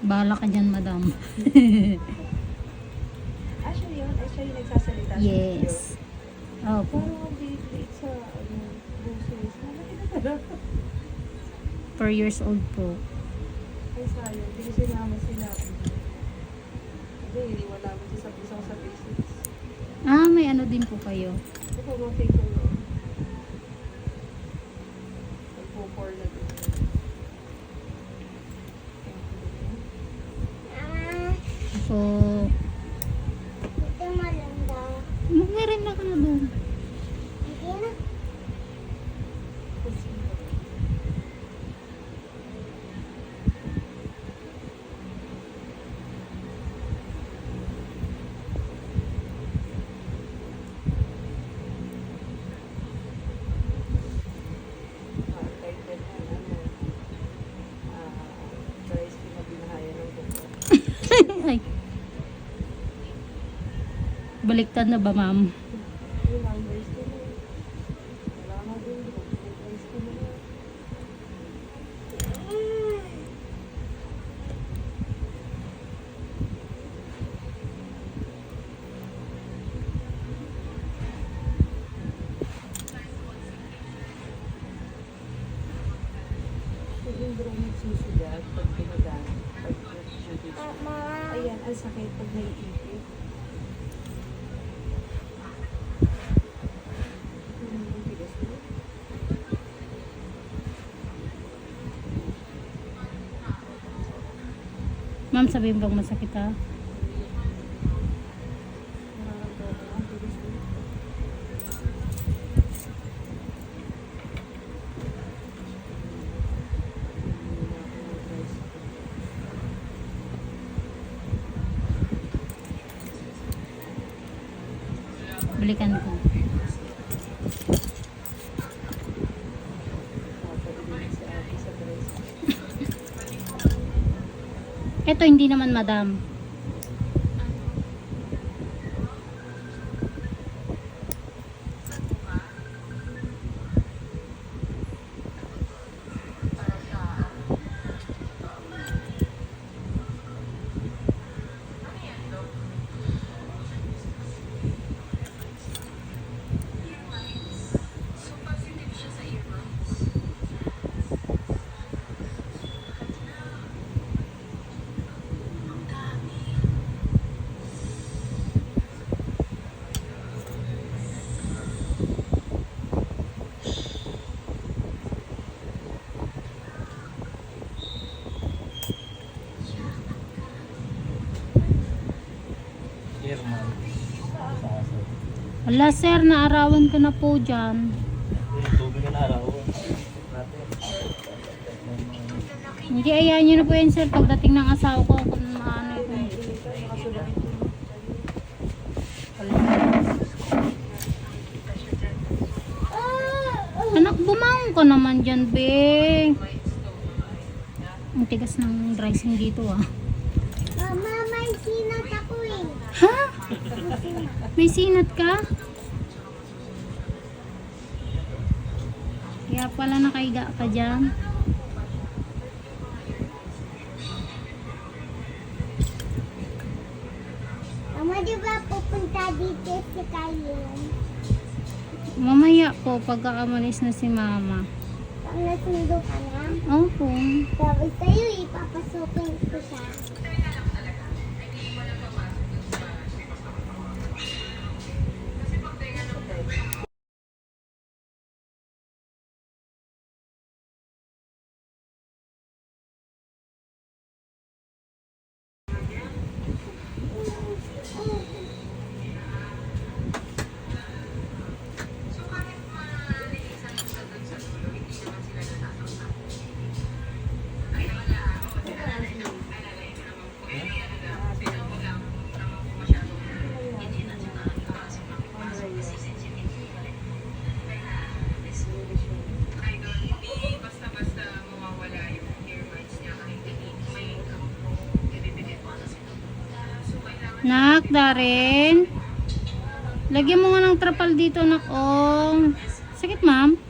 Bahala ka dyan, madam. Siya yun? Ay, siya yung nagsasalita yes. Opo. Parang ang late sa, ano, groceries. Malaki na pala. 4 years old po. Ay, sayang. Hindi ko sinama sinabi. Hindi, iniwala mo siya sa isang sa basics. Ah, may ano din po kayo. Ito, mga take ko yun. Nagpo-pour na din. for Baliktad na ba, ma'am? Nagsusugat pag siya. Mama. Ayan, ang sakit pag naiipit. Hmm, ang bilis mo. Ma'am, sabihin bang masakit ha? Balikan ko. Ito, hindi naman, madam. Wala, sir. Naarawan ko na po dyan. Hindi, ayahan nyo na po yan, sir. Pagdating ng asawa ko, kung maano ito. Anak, bumangon ka naman dyan, be. Ang tigas ng dressing dito, ah. Mama, may sinat ako eh. Ha? May sinat ka? Kaya pala nakaiga ka dyan. Mama, di ba pupunta dito si Kayen? Mamaya po, pag aamalis na si mama. Pag nasundo ka na, Opo. tapos sa'yo ipapasukin ko siya. Nak, Darren. Lagyan mo nga ng trapal dito, nak. Oh. Sakit, ma'am?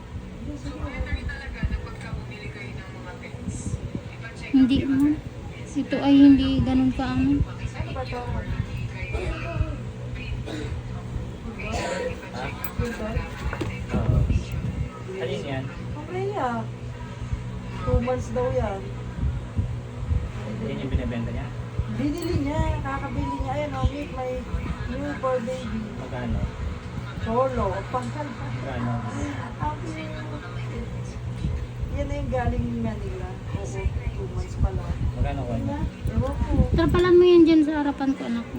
Hindi, ma'am. Ito ay hindi ganun ka ano. Alin yan? Two months daw yan. Yan yung binibenta niya? Binili niya, kakabili niya. Ayan, oh, meet my new for baby. Magkano? Solo. Pangkal. Magkano? Happy. Yan na yung galing Manila. Oo, two months pa lang. Magkano ko? Ewan ko. Trapalan mo yan dyan sa harapan ko anak ko.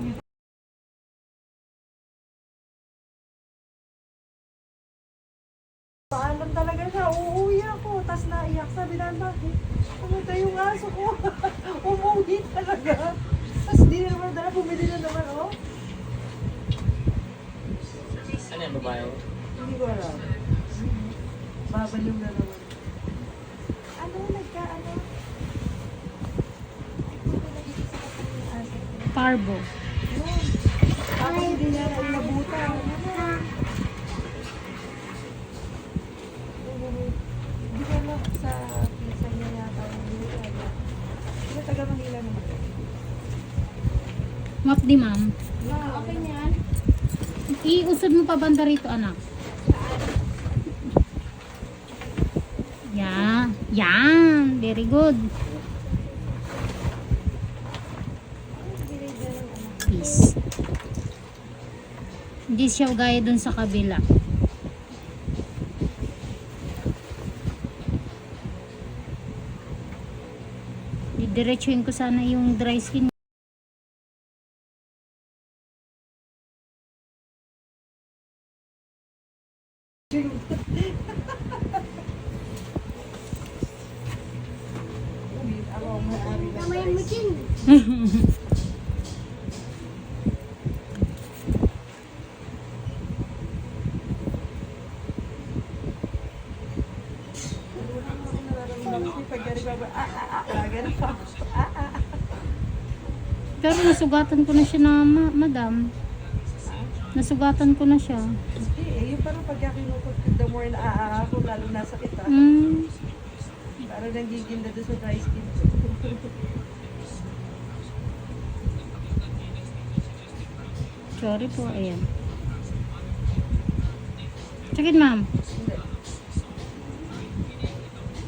Paalam talaga siya, uuwi ako. Tapos naiyak, sabi na, bakit? Pumunta yung aso ko. Umuwi talaga. Tapos di na naman dala, bumili na naman, oh. Ano yan, babae? Hindi ko alam. Babaliw na naman. Ano, nagka, ano? Parbo. Ako hindi niya na inabutan. Hindi alam sa pizza niya yata binigay. Sino taga Manila naman? Map di ma'am. Okay niyan. Iusod mo pa banda rito anak. Yan. Yan. Very good. Hindi siya gaya dun sa kabila. Didiretsuhin ko sana yung dry skin. Ako ang may-ari ng Kamay mo din. Pag ganun ba, ah, ah, ah, ah, ganun pa. Ah, ah, ah. Pero nasugatan ko na siya na ma- madam. Nasugatan ko na siya. Hindi, eh, yung parang pagka kinukot, the more na ah, ah, ako, lalo nasa kita. Mm. Parang nanggigil na doon sa dry skin. Sorry po, ayan. Sakit ma'am.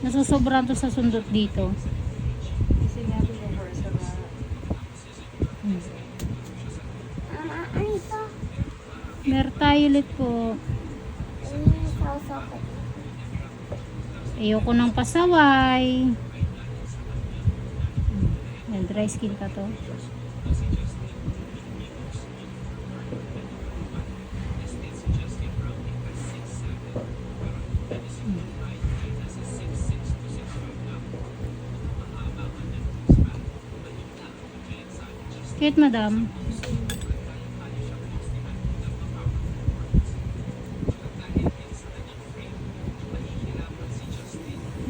Nasusobran to sa sundot dito. Kasi nga doon yung versa na Mama, ano ito? Po. Ano yung sausaw ko? Ayoko ng pasaway. Yan, dry skin pa to. Kit, madam.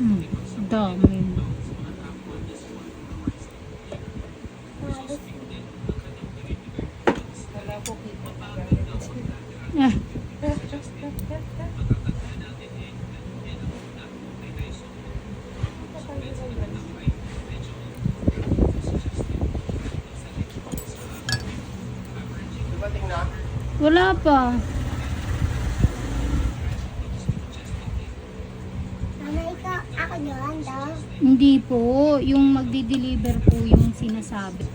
Hmm, dami. wala ko kita na gamit. Ah, wala pa. Mama, ikaw, ako yun daw. Hindi po. Yung magdi-deliver po yung sinasabi.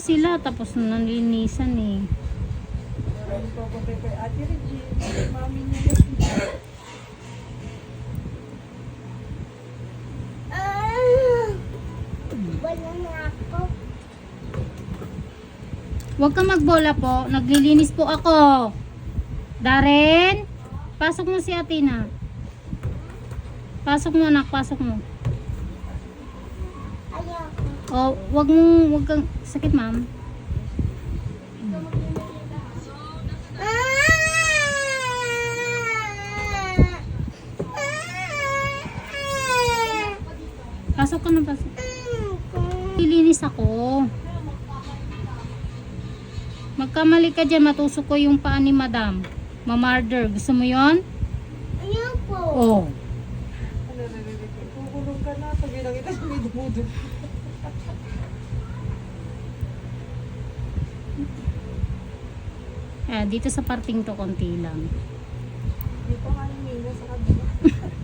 Sila tapos eh. Na ako. Huwag ka magbola po. Naglilinis po ako. Darren, pasok mo si Atina. Pasok mo anak, pasok mo. Ayoko. O, wag mong, wag kang, sakit ma'am. Pasok ka na, pasok. Lilinis ako. Magkamali ka dyan, matusok ko yung paa ni madam. Mamarder, gusto mo yon? Ayoko. Oh. Ano ko? Kukulong ka na pag may nakita siya may Eh, dito sa parting to konti lang. Dito nga yung sa kabila.